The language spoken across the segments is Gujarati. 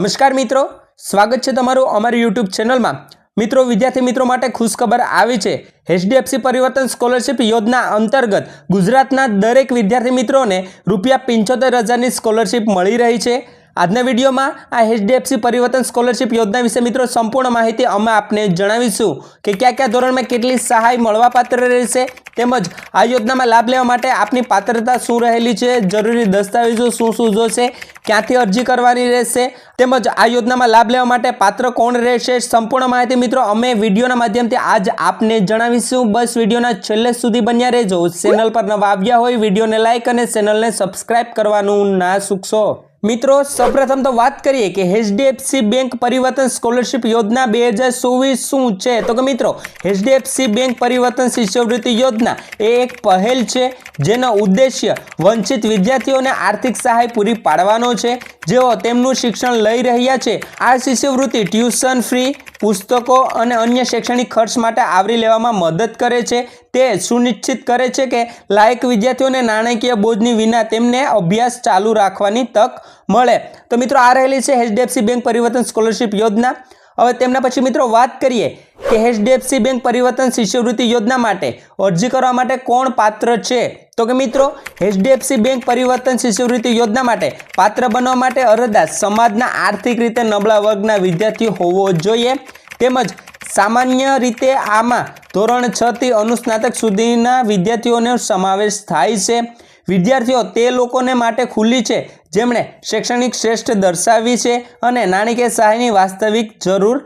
નમસ્કાર મિત્રો, સ્વાગત છે તમારું અમારી યુટ્યુબ ચેનલમાં મિત્રો, વિદ્યાર્થી મિત્રો માટે ખુશખબર આવી છે એચડીએફસી પરિવર્તન સ્કોલરશિપ યોજના અંતર્ગત ગુજરાતના દરેક વિદ્યાર્થી મિત્રોને રૂપિયા પંચોતેર હજારની સ્કોલરશિપ મળી રહી છે. આજના વિડીયોમાં આ એચડીએફસી પરિવર્તન સ્કોલરશિપ યોજના વિશે મિત્રો સંપૂર્ણ માહિતી અમે આપને જણાવીશું કે કયા કયા ધોરણમાં કેટલી સહાય મળવાપાત્ર રહેશે તેમજ આ યોજનામાં લાભ લેવા માટે આપની પાત્રતા શું રહેલી છે, જરૂરી દસ્તાવેજો શું શું જોશે, ક્યાંથી અરજી કરવાની રહેશે, તેમજ આ યોજનામાં લાભ લેવા માટે પાત્ર કોણ રહેશે સંપૂર્ણ માહિતી મિત્રો અમે વિડીયોના માધ્યમથી આજ આપને જણાવીશું. બસ વિડીયોના છેલ્લે સુધી બન્યા રહેજો. ચેનલ પર નવા આવ્યા હોય વિડીયોને લાઇક અને ચેનલને સબસ્ક્રાઇબ કરવાનું ના ચૂકશો મિત્રો, સૌપ્રથમ તો વાત કરીએ કે એચડીએફસી બેંક પરિવર્તન સ્કોલરશિપ યોજના બે હજાર ચોવીસ શું છે? તો કે મિત્રો એચડીએફસી બેંક પરિવર્તન શિષ્યવૃત્તિ યોજના એ એક પહેલ છે, જેનો ઉદ્દેશ્ય વંચિત વિદ્યાર્થીઓને આર્થિક સહાય પૂરી પાડવાનો છે. જેઓ તેમનું શિક્ષણ લઈ રહ્યા છે, આ શિષ્યવૃત્તિ ટ્યુશન ફ્રી પુસ્તકો અને અન્ય શૈક્ષણિક ખર્ચ માટે આવરી લેવામાં મદદ કરે છે. તે સુનિશ્ચિત કરે છે કે લાયક વિદ્યાર્થીઓને નાણાકીય બોજની વિના તેમને અભ્યાસ ચાલુ રાખવાની તક મળે. તો મિત્રો, આ રહેલી છે એચડીએફસી બેંક પરિવર્તન સ્કોલરશિપ યોજના. હવે તેમના પછી મિત્રો વાત કરીએ કે એચડીએફસી બેંક પરિવર્તન શિષ્યવૃત્તિ યોજના માટે અરજી કરવા માટે કોણ પાત્ર છે? તો કે મિત્રો એચડીએફસી બેંક પરિવર્તન શિષ્યવૃત્તિ યોજના માટે પાત્ર બનવા માટે અરજદાર સમાજના આર્થિક રીતે નબળા વર્ગના વિદ્યાર્થી હોવો જોઈએ. તેમજ સામાન્ય રીતે આમાં ધોરણ છથી અનુસ્નાતક સુધીના વિદ્યાર્થીઓનો સમાવેશ થાય છે. વિદ્યાર્થીઓ તે લોકોને માટે ખુલ્લી છે, જેમણે શૈક્ષણિક શ્રેષ્ઠ દર્શાવી છે અને નાણાકીય સહાયની વાસ્તવિક જરૂર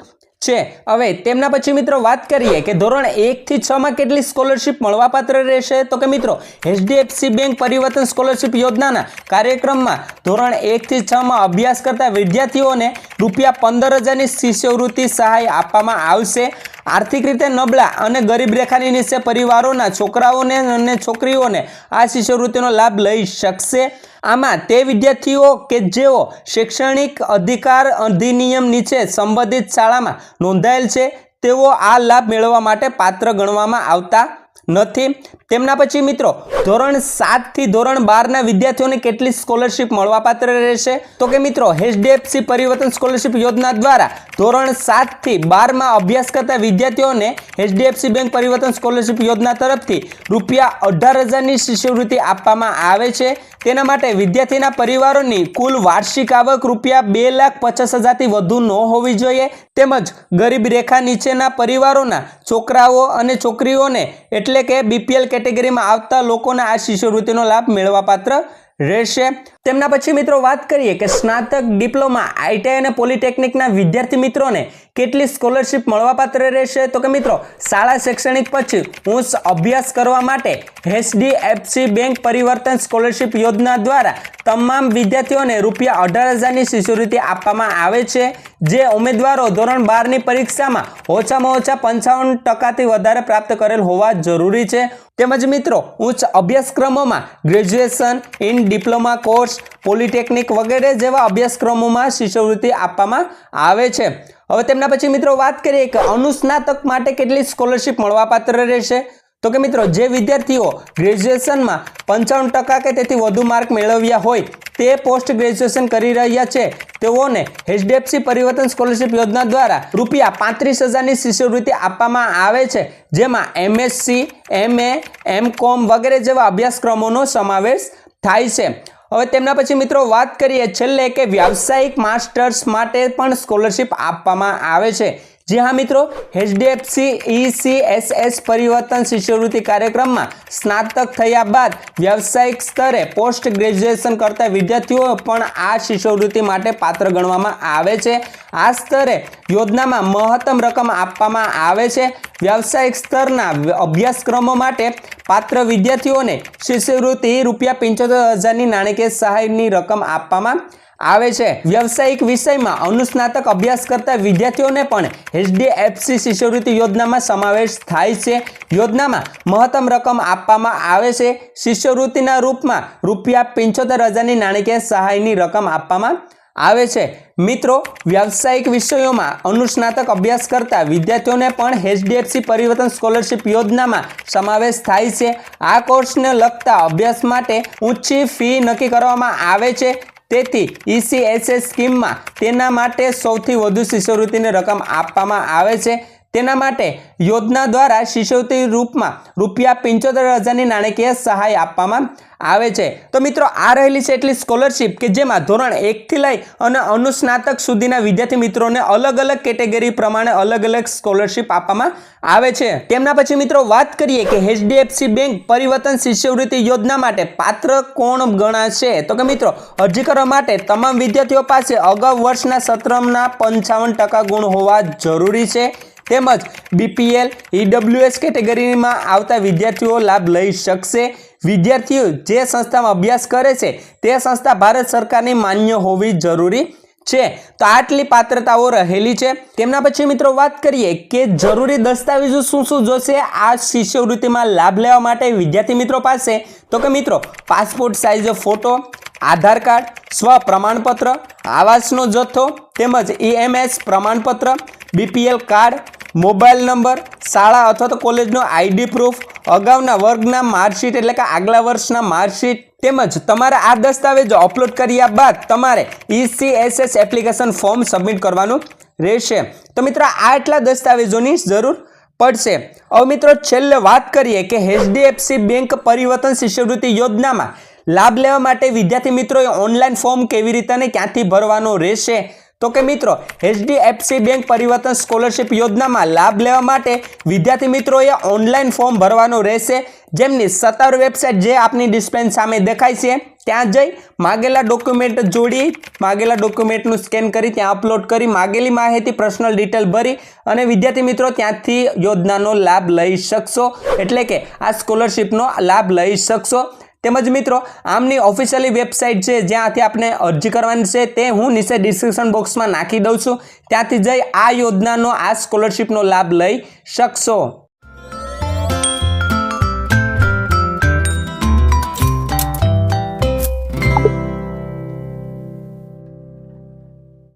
છે. હવે, તેમના પછી મિત્રો વાત કરીએ કે ધોરણ એકથી છમાં કેટલી સ્કોલરશિપ મળવાપાત્ર રહેશે? તો કે મિત્રો, એચડીએફસી બેંક પરિવર્તન સ્કોલરશિપ યોજનાના કાર્યક્રમમાં ધોરણ એકથી છમાં અભ્યાસ કરતા વિદ્યાર્થીઓને રૂપિયા પંદર હજારની શિષ્યવૃત્તિ સહાય આપવામાં આવશે. આર્થિક રીતે નબળા અને ગરીબ રેખાની નીચે પરિવારોના છોકરાઓને અને છોકરીઓને આ શિષ્યવૃત્તિનો લાભ લઈ શકશે. આમાં તે વિદ્યાર્થીઓ કે જેઓ શૈક્ષણિક અધિકાર અધિનિયમ નીચે સંબંધિત શાળામાં નોંધાયેલ છે, તેઓ આ લાભ મેળવવા માટે પાત્ર ગણવામાં આવતા નથી. તેમના પછી મિત્રો, ધોરણ સાતથી ધોરણ બારના વિદ્યાર્થીઓને કેટલી સ્કોલરશિપ મળવાપાત્ર રહેશે? તો કે મિત્રો એચડીએફસી પરિવર્તન સ્કોલરશિપ યોજના દ્વારા ધોરણ સાતથી બારમાં અભ્યાસ કરતા વિદ્યાર્થીઓને એચડીએફસી બેંક પરિવર્તન સ્કોલરશિપ યોજના તરફથી રૂપિયા અઢાર હજારની શિષ્યવૃત્તિ આપવામાં આવે છે. તેના માટે વિદ્યાર્થીના પરિવારોની કુલ વાર્ષિક આવક રૂપિયા બે લાખ પચાસ હજારથી વધુ ન હોવી જોઈએ. તેમજ ગરીબ રેખા નીચેના પરિવારોના છોકરાઓ અને છોકરીઓને એટલે કે બીપીએલ કેટેગરીમાં આવતા લોકોને આ શિષ્યવૃત્તિનો લાભ મેળવાપાત્ર રહેશે. તેમના પછી મિત્રો વાત કરીએ કે સ્નાતક ડિપ્લોમા આઈટીઆઈ અને પોલિટેકનિકના વિદ્યાર્થી મિત્રોને કેટલી સ્કોલરશિપ મળવાપાત્ર રહેશે? તો કે મિત્રો, શાળા શૈક્ષણિક પછી ઉચ્ચ અભ્યાસ કરવા માટે એચડીએફસી બેંક પરિવર્તન સ્કોલરશિપ યોજના દ્વારા તમામ વિદ્યાર્થીઓને રૂપિયા અઢાર હજારની શિષ્યવૃત્તિ આપવામાં આવે છે, જે ઉમેદવારો ધોરણ બારની પરીક્ષામાં ઓછામાં ઓછા પંચાવન ટકાથી વધારે પ્રાપ્ત કરેલ હોવા જરૂરી છે. તેમજ મિત્રો ઉચ્ચ અભ્યાસક્રમોમાં graduation in diploma course polytechnic વગેરે જેવા અભ્યાસક્રમોમાં શિષ્યવૃત્તિ આપવામાં આવે છે. હવે તેમના પછી મિત્રો વાત કરીએ કે અનુસ્નાતક માટે કેટલી સ્કોલરશિપ મળવાપાત્ર રહેશે? તો કે મિત્રો, જે વિદ્યાર્થીઓ ગ્રેજ્યુએશનમાં પંચાવન ટકા કે તેથી વધુ માર્ક મેળવ્યા હોય, તે પોસ્ટ ગ્રેજ્યુએશન કરી રહ્યા છે. તેઓને એચડીએફસી પરિવર્તન સ્કોલરશિપ યોજના દ્વારા રૂપિયા પાંત્રીસ હજારની શિષ્યવૃત્તિ આપવામાં આવે છે. જેમાં એમએસસી એમએ એમ કોમ વગેરે જેવા અભ્યાસક્રમોનો સમાવેશ થાય છે. હવે તેમના પછી મિત્રો વાત કરીએ છેલ્લે કે વ્યાવસાયિક માસ્ટર્સ માટે પણ સ્કોલરશિપ આપવામાં આવે છે. જી હા મિત્રો, એચડીએફસી ઈસીએસએસ પરિવર્તન શિષ્યવૃત્તિ કાર્યક્રમમાં સ્નાતક થયા બાદ વ્યાવસાયિક સ્તરે પોસ્ટ ગ્રેજ્યુએશન કરતા વિદ્યાર્થીઓ પણ આ શિષ્યવૃત્તિ માટે પાત્ર ગણવામાં આવે છે. આ સ્તરે યોજનામાં મહત્તમ રકમ આપવામાં આવે છે. વ્યવસાયિક સ્તરના અભ્યાસક્રમો માટે પાત્ર વિદ્યાર્થીઓને શિષ્યવૃત્તિ રૂપિયા પંચોતેર હજારની નાણાકીય સહાયની રકમ આપવામાં આવે છે. વ્યવસાયિક વિષયમાં અનુસ્નાતક અભ્યાસ કરતા વિદ્યાર્થીઓને પણ એચડીએફસી શિષ્યવૃત્તિ યોજનામાં સમાવેશ થાય છે. યોજનામાં મહત્તમ રકમ આપવામાં આવે છે. શિષ્યવૃત્તિના રૂપમાં રૂપિયા પંચોતેર હજારની નાણાકીય સહાયની રકમ આપવામાં આવે છે. મિત્રો, વ્યાવસાયિક વિષયોમાં અનુસ્નાતક અભ્યાસ કરતા વિદ્યાર્થીઓને પણ એચડીએફસી પરિવર્તન સ્કોલરશિપ યોજનામાં સમાવેશ થાય છે. આ કોર્સને લગતા અભ્યાસ માટે ઊંચી ફી નક્કી કરવામાં આવે છે. તેથી ઈસીએસએસ સ્કીમમાં તેના માટે સૌથી વધુ શિષ્યવૃત્તિની રકમ આપવામાં આવે છે. તેના માટે યોજના દ્વારા શિષ્યવૃત્તિ રૂપમાં રૂપિયા પંચોતેર હજારની નાણાકીય સહાય આપવામાં આવે છે. તો મિત્રો, આ રહેલી છે એટલી સ્કોલરશિપ કે જેમાં ધોરણ એકથી લઈ અને અનુસ્નાતક સુધીના વિદ્યાર્થી મિત્રોને અલગ અલગ કેટેગરી પ્રમાણે અલગ અલગ સ્કોલરશિપ આપવામાં આવે છે. તેમના પછી મિત્રો, વાત કરીએ કે એચડીએફસી બેંક પરિવર્તન શિષ્યવૃત્તિ યોજના માટે પાત્ર કોણ ગણાશે? તો કે મિત્રો, અરજી કરવા માટે તમામ વિદ્યાર્થીઓ પાસે અગાઉ વર્ષના સત્રમના પંચાવન ટકા ગુણ હોવા જરૂરી છે. તેમજ બીપીએલ ઈડબ્લ્યુએસ કેટેગરીમાં આવતા વિદ્યાર્થીઓ લાભ લઈ શકશે. વિદ્યાર્થીઓ જે સંસ્થામાં અભ્યાસ કરે છે, તે સંસ્થા ભારત સરકારની માન્ય હોવી જરૂરી છે. તો આટલી પાત્રતાઓ રહેલી છે. તેમના પછી મિત્રો વાત કરીએ કે જરૂરી દસ્તાવેજો શું શું જોશે? આ શિષ્યવૃત્તિમાં લાભ લેવા માટે વિદ્યાર્થી મિત્રો પાસે તો કે મિત્રો passport size photo, Aadhaar card, સ્વ પ્રમાણપત્ર, આવાસનો જથ્થો તેમજ ઈએમએસ પ્રમાણપત્ર બીપીએલ કાર્ડ, મોબાઈલ નંબર, શાળા અથવા તો કોલેજનો આઈડી પ્રૂફ, અગાઉના વર્ગના માર્કશીટ એટલે કે આગલા વર્ષના માર્કશીટ તેમજ તમારે આ દસ્તાવેજો અપલોડ કર્યા બાદ તમારે ઈસીએસએસ એપ્લિકેશન ફોર્મ સબમિટ કરવાનું રહેશે. તો મિત્રો, આ એટલા દસ્તાવેજોની જરૂર પડશે. હવે મિત્રો, છેલ્લે વાત કરીએ કે એચડીએફસી બેંક પરિવર્તન શિષ્યવૃત્તિ યોજનામાં લાભ લેવા માટે વિદ્યાર્થી મિત્રોએ ઓનલાઈન ફોર્મ કેવી રીતે ક્યાંથી ભરવાનો રહેશે? તો કે મિત્રો, એચડીએફસી બેંક પરિવર્તન સ્કોલરશિપ યોજનામાં લાભ લેવા માટે વિદ્યાર્થી મિત્રોએ ઓનલાઈન ફોર્મ ભરવાનું રહેશે. જેમની સત્તર વેબસાઇટ જે આપની ડિસ્પેન્સ સામે દેખાય છે, ત્યાં જઈ માગેલા ડોક્યુમેન્ટ જોડી, માગેલા ડોક્યુમેન્ટનું સ્કેન કરી, ત્યાં અપલોડ કરી, માગેલી માહિતી, પર્સનલ ડિટેલ ભરી અને વિદ્યાર્થી મિત્રો ત્યાંથી યોજનાનો લાભ લઈ શકશો. એટલે કે આ સ્કોલરશિપનો લાભ લઈ શકશો. તેમજ મિત્રો, આમની ઓફિશિયલી વેબસાઇટ છે, જ્યાંથી આપણે અરજી કરવાની છે, તે હું નીચે ડિસ્ક્રિપ્શન બોક્સમાં નાખી દઉં છું. ત્યાંથી જઈ આ યોજનાનો, આ સ્કોલરશિપનો લાભ લઈ શકશો.